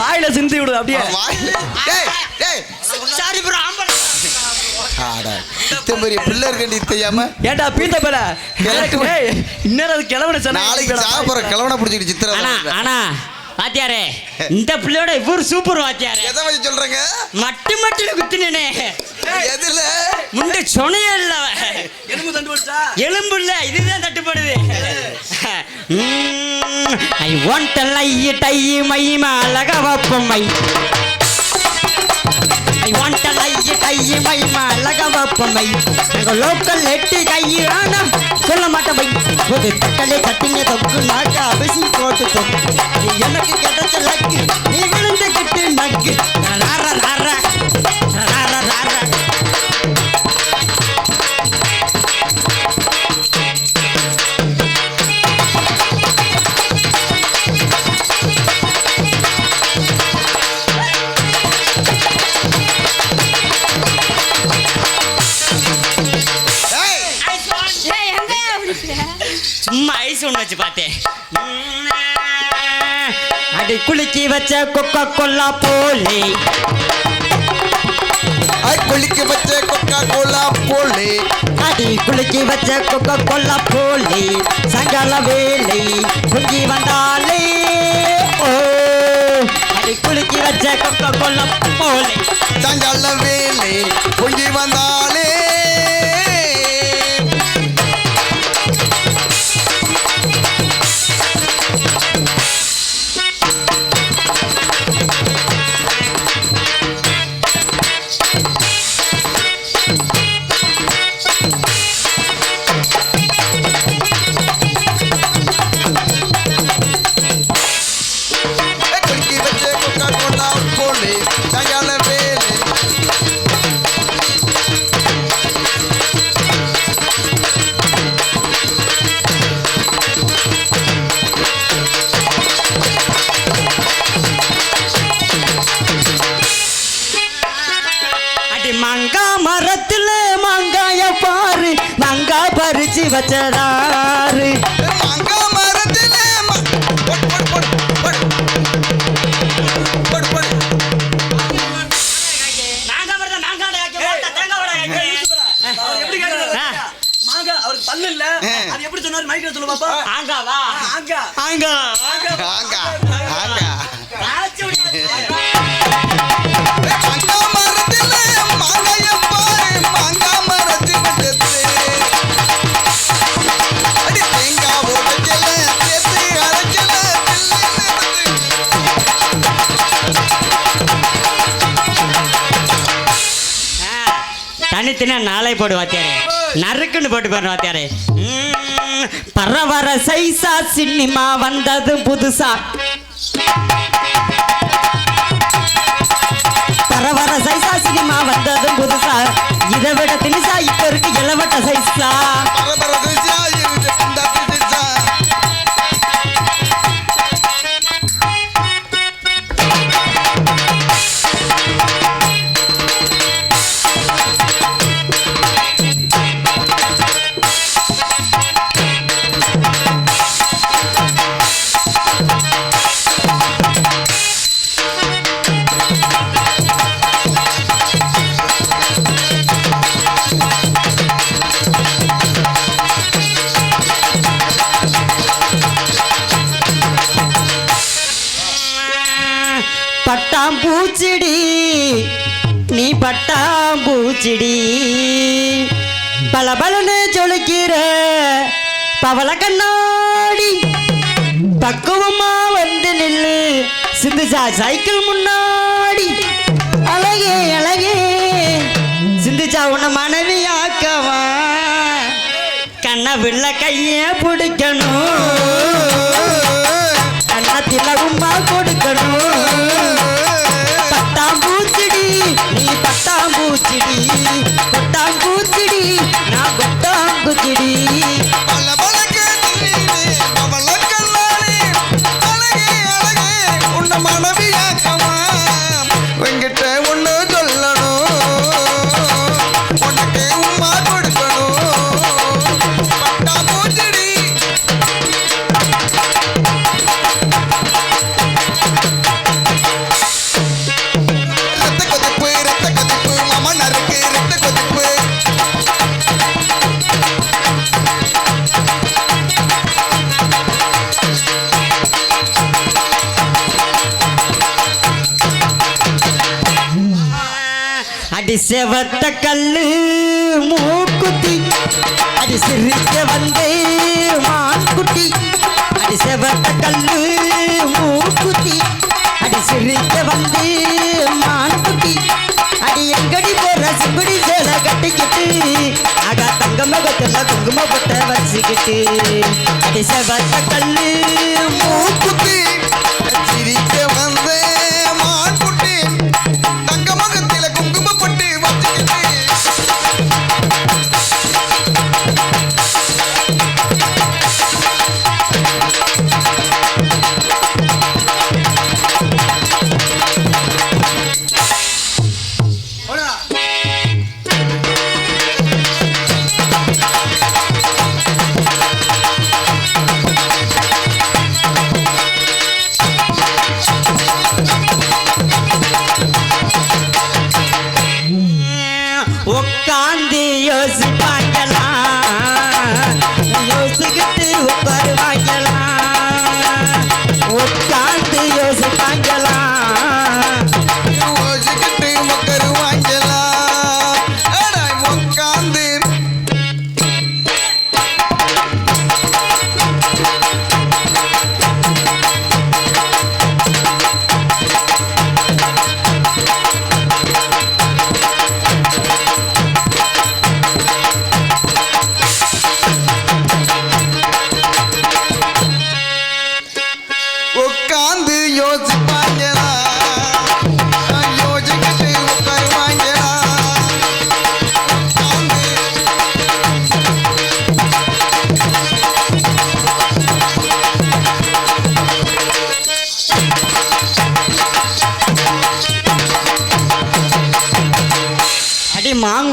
வாயில சிந்தி விடு அப்படியே. சாரி ப்ரோ ஆம்பளை. பெரிய பிள்ளை இருக்கேன் நீ தெரியாம? ஏன்டா பீந்த பேல? இன்னும் அது சொன்னா நாளைக்கு சாப்பிட்ற கிழவனை பிடிச்சிட்டு சித்திர ஆனா ஆனா வாத்தியாரே இந்த பிள்ளையோட இவர் சூப்பர் வாத்தியாரே. எதை வச்சு சொல்றேங்க? மட்டு மட்டும் குத்துனே எதுல? முண்டு சொனையே இல்ல எலும்பு தண்டு போச்சா எலும்பு இல்ல இதுதான் தட்டுப்படுது. ஐ வாண்ட் லை டை மை அழக வப்பமை ஐ வாண்ட் லை மலக வப்பமை எங்க லோக்கல் எட்டு கை ஆனா சொல்ல மாட்டேன் பை ஒரு தட்டலே கட்டிங்க தொக்கு நாக்க அபிசி போட்டு தொக்கு எனக்கு கிடைச்ச லக்கு நீ விழுந்து கிட்டு நக்கு. ரார ரார சும்மா ஐஸ் ஒன்று வச்சு பார்த்தேன். அடி குலுக்கி வச்ச கொக்கா கொல்லா போலே. ஐ, குளிக்க வச்ச கொக்கா கோலா போலே. அடி குலுக்கி வச்ச கொக்கா கொல்லா போலே. சங்கல வேலை குங்கி வந்தாலே. ஓ அடி குலுக்கி வச்ச கொக்கா கொல்லா போலே. சாயங்கால வேலை பொங்கி வந்தாலே. மங்கா வச்சதாரு. தனித்தனியா நாளை போடு வாத்தியாரே. நறுக்குன்னு போட்டு பாரு வாத்தியாரே. பரவர சைசா சினிமா வந்தது புதுசா. பரவர சைசா சினிமா வந்தது புதுசா. இதை விட தினிசா இப்ப இருக்கு இளவட்ட சைஸா ஜொலிக்கிற பவள கண்ணாடி. பக்குவமா வந்து நில்லு. சிந்துசா சைக்கிள் முன்னாடி. அழகே அழகே. சிந்துச்சா உன்னை மனைவி ஆக்கவா கண்ண கையே பிடிக்கணும். கண்ணத்தில் உமா கொடுக்கணும். பட்டாம்பூச்சிடி நீ பட்டாம்பூச்சிடி கொட்டாம்பூச்சிடி நான் கொட்டாம்பூச்சிடி. மனைவியாக செவத்த கல்லு மூக்குத்தி. அது சிரிக்க வந்தே மான்குட்டி. அது செவத்த கல்லு மூக்குத்தி. அது சிரிக்க வந்தே மான்குட்டி. அடி எங்கடி போற? சிங்குடி சேலை கட்டிக்கிட்டு. ஆகா தங்க முகத்துல குங்கும பொட்டை வச்சுக்கிட்டு. அது செவத்த கல்லு மூக்குத்தி.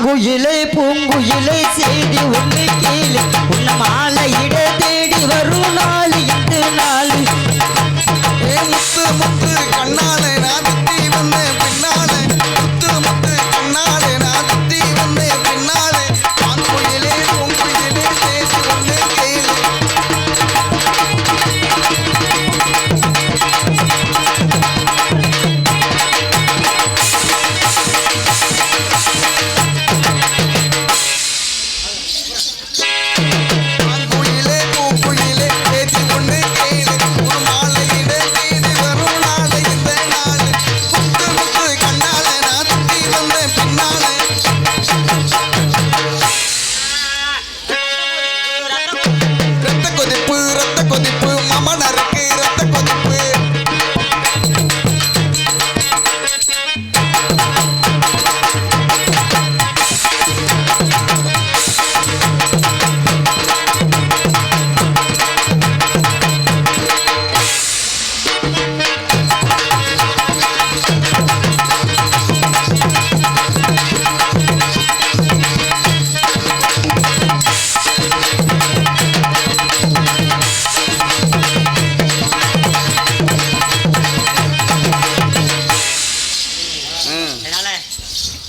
அடி பூங்குயிலை செய்தி ஒன்று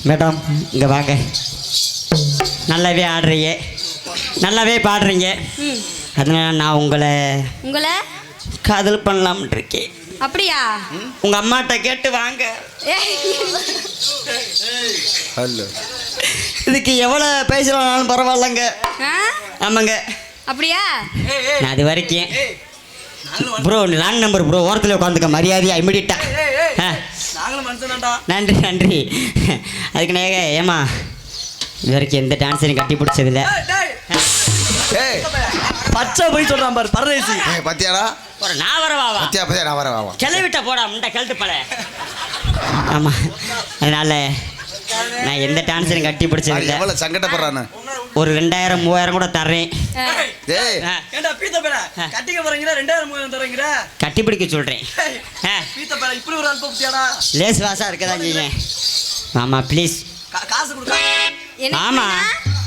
மேடம் இங்கே வாங்க. நல்லாவே ஆடுறீங்க. நல்லாவே பாடுறீங்க. அதனால நான் உங்களை உங்களை? காதல் பண்ணலாம்னு இருக்கேன். அப்படியா? உங்கள் அம்மாட்ட கேட்டு வாங்க. ஹலோ. இதுக்கு எவ்வளோ பேசுகிறாலும் பரவாயில்லைங்க? ஆமாங்க. அப்படியா? நான் அது வரைக்கும். ப்ரோ லாங் நம்பர் ப்ரோ ஓரத்தில் உட்காந்துக்க மரியாதையா இமிடிட்டா ஆ. நாங்களும். நன்றி நன்றி. அதுக்கு நேக ஏமா இது வரைக்கும் எந்த டான்ஸரையும் கட்டி பிடிச்சதில்ல. ஏய், பச்சை போய் சொல்றான் பாரு பரதேசி. ஏய் பத்தியாடா? ஒரு நான் வரவாவா பத்தியா பத்தியா நான் வரேன் வா கிளவிட்ட போடா முண்டை கழுத்து பல ஆமாம் அதனால நான் எந்த டான்ஸரையும் கட்டி பிடிச்சதில்ல. எவ்வளவு சங்கடப்படுறான்னு ஒரு ரெண்டாயிரம் மூவாயிரம் கூட தர்றேன். ஆ. ஏய். ஆ, ஏண்டா பீத்த பேர? கட்டிக்க போறீங்களா? ரெண்டாயிரம் மூவாயிரம் தரீங்கிற கட்டி பிடிக்க புத்தியாடா லேஸ் வாசா இருக்கதான் செய்யுங்க ஆமாம் ப்ளீஸ் பண்ணா?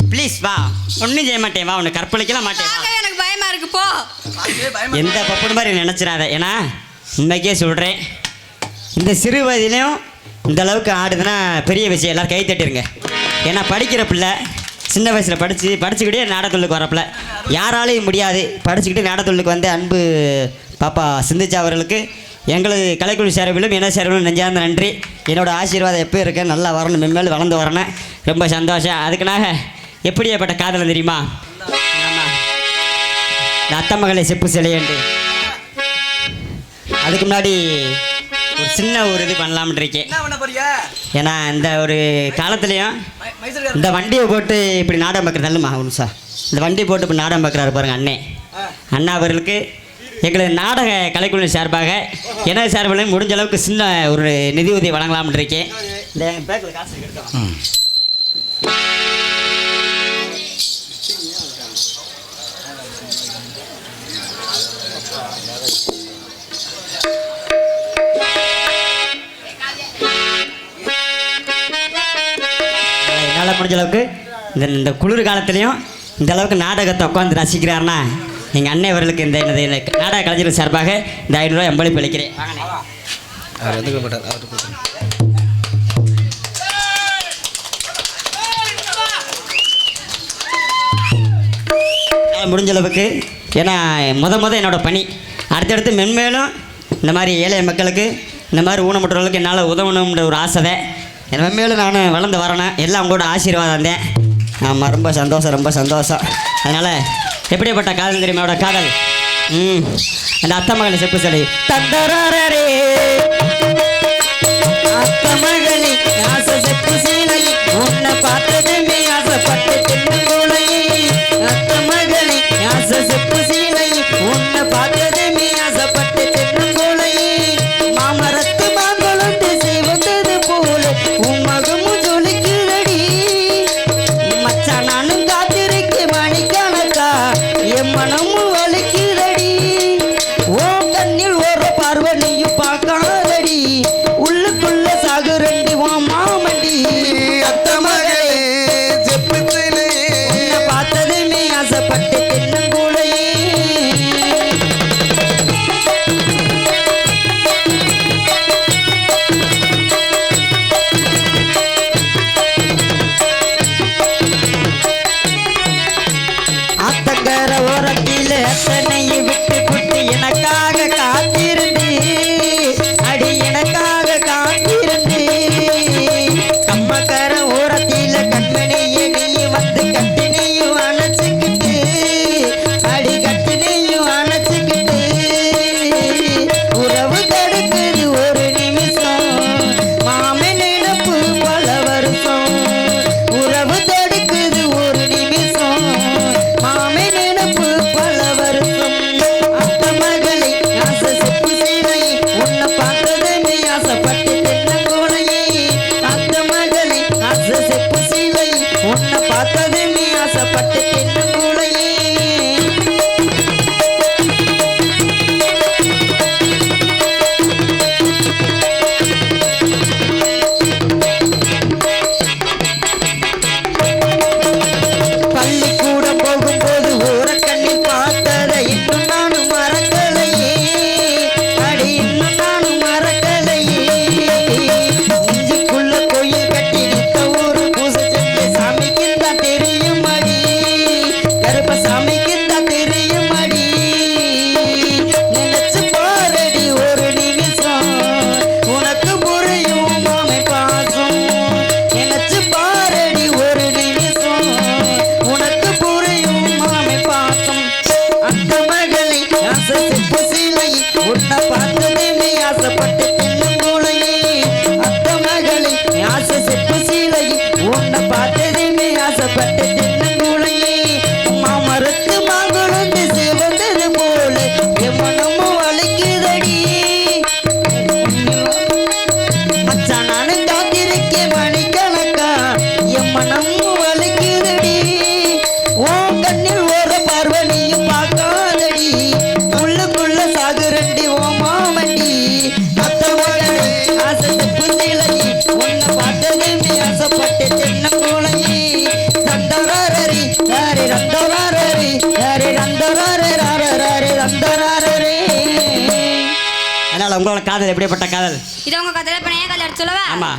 ப்ளீஸ் வா. ஒன்றும் செய்ய மாட்டேன். வா உன்னை கற்பழிக்கலாம் மாட்டேன். எனக்கு பயமா இருக்கு போ. எந்த பப்புனு மாதிரி நினச்சிடாத. ஏன்னா உண்மைக்கே சொல்கிறேன் இந்த சிறு வயதிலையும் இந்த அளவுக்கு ஆடுதுன்னா பெரிய விஷயம். எல்லாரும் கை தட்டிருங்க. ஏன்னா படிக்கிற பிள்ளை சின்ன வயசில் படித்து படிச்சுக்கிட்டே நாடகத்துள்ளுக்கு வரப்பில்ல யாராலையும் முடியாது. படிச்சுக்கிட்டு நாடகத்துள்ளுக்கு வந்து அன்பு பாப்பா சிந்திச்சா அவர்களுக்கு. எங்களது கலைக்குழு சேரவிலும் என்ன சேரவிலும் நெஞ்சார்ந்த நன்றி. என்னோடய ஆசீர்வாதம் எப்போ இருக்க? நல்லா வரணும். மென்மேலும் வளர்ந்து வரணும். ரொம்ப சந்தோஷம். அதுக்குனாக எப்படியாப்பட்ட காதல் தெரியுமா? ஆமாம் அத்த மகளை செப்பு சிலையண்டு. அதுக்கு முன்னாடி ஒரு சின்ன ஒரு இது பண்ணலாம்னு இருக்கேன் என்ன ஏன்னா இந்த ஒரு காலத்துலேயும். இந்த வண்டியை போட்டு இப்படி நாடகம் பார்க்குறது நல்லுமா ஒரு நிமிஷம் இந்த வண்டி போட்டு இப்படி நாடகம் பார்க்குறாரு பாருங்க அண்ணே. அண்ணா அவர்களுக்கு எங்களது நாடக கலைக்குழு சார்பாக எனது சார்பில் முடிஞ்ச அளவுக்கு சின்ன ஒரு நிதி உதவி வழங்கலாம்னு இருக்கேன் இந்த எங்கள் பேக்கில் காசு எடுத்துக்கோ. என்னால் முடிஞ்ச அளவுக்கு இந்த இந்த குளிர் காலத்துலேயும் இந்த அளவுக்கு நாடகத்தை உட்காந்து ரசிக்கிறாருன்னா எங்கள் அண்ணன் அவர்களுக்கு இந்த எனது நாடக கலைஞர் சார்பாக இந்த ஐநூறுரூவா எம்பளிப்பு அளிக்கிறேன். முடிஞ்ச அளவுக்கு ஏன்னா முத முத என்னோட பணி. அடுத்தடுத்து மென்மேலும் இந்த மாதிரி ஏழை மக்களுக்கு இந்த மாதிரி ஊனமுற்றவர்களுக்கு என்னால் உதவணுன்ற ஒரு ஆசை என் மென்மேலும் நான் வளர்ந்து வரேன் எல்லாம் உங்களோட ஆசீர்வாதம் தான் ஆமாம் ரொம்ப சந்தோஷம் ரொம்ப சந்தோஷம். அதனால் எப்படிப்பட்ட காதல் தெரியுமா காதல்? ம் அந்த அத்தை மகளை செப்பு சொல்லி தந்தரே அத்த மகளே ஆசை செப்பு சீலை உன்னை பார்த்ததுமே ஆசைப்பட்டு தின்னுகூலை அத்த மகளி ஆசை செப்பு சீலை உன்னை பார்த்ததுமே ஆசைப்பட்டு தின்னுகூலை ஆசை செப்பு சீலை உன்னை பார்த்ததுமே ஆசைப்பட்டு தென்னங்கோலையே உங்களோட காதல் எப்படிப்பட்ட காதல்? இதை உங்க கதையில இப்ப நான் ஏன் கதை எடுத்து சொல்லவா ஆமா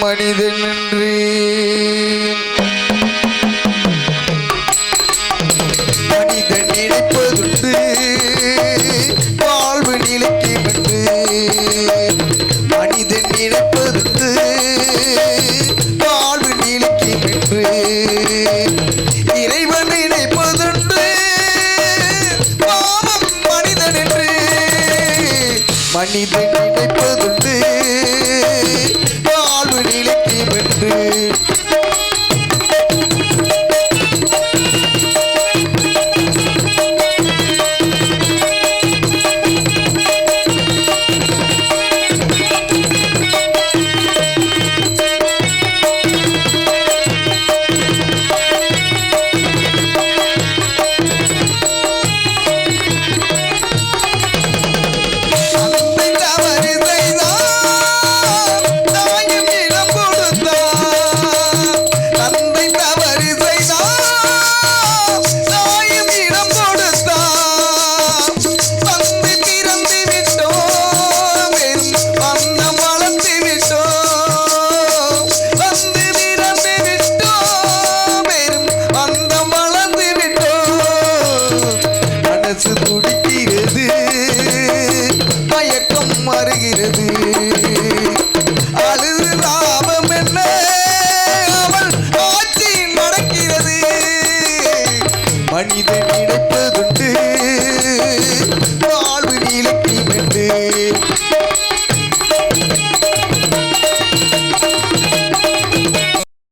மனிதனன்றி. மனிதன் நினைப்பதுண்டு வாழ்வு நிலைக்குமென்று மனிதன் நினைப்பதுண்டு வாழ்வு நிலைக்குமென்று இறைவன் நினைப்பதுண்டு மனிதன் என்று மனிதன்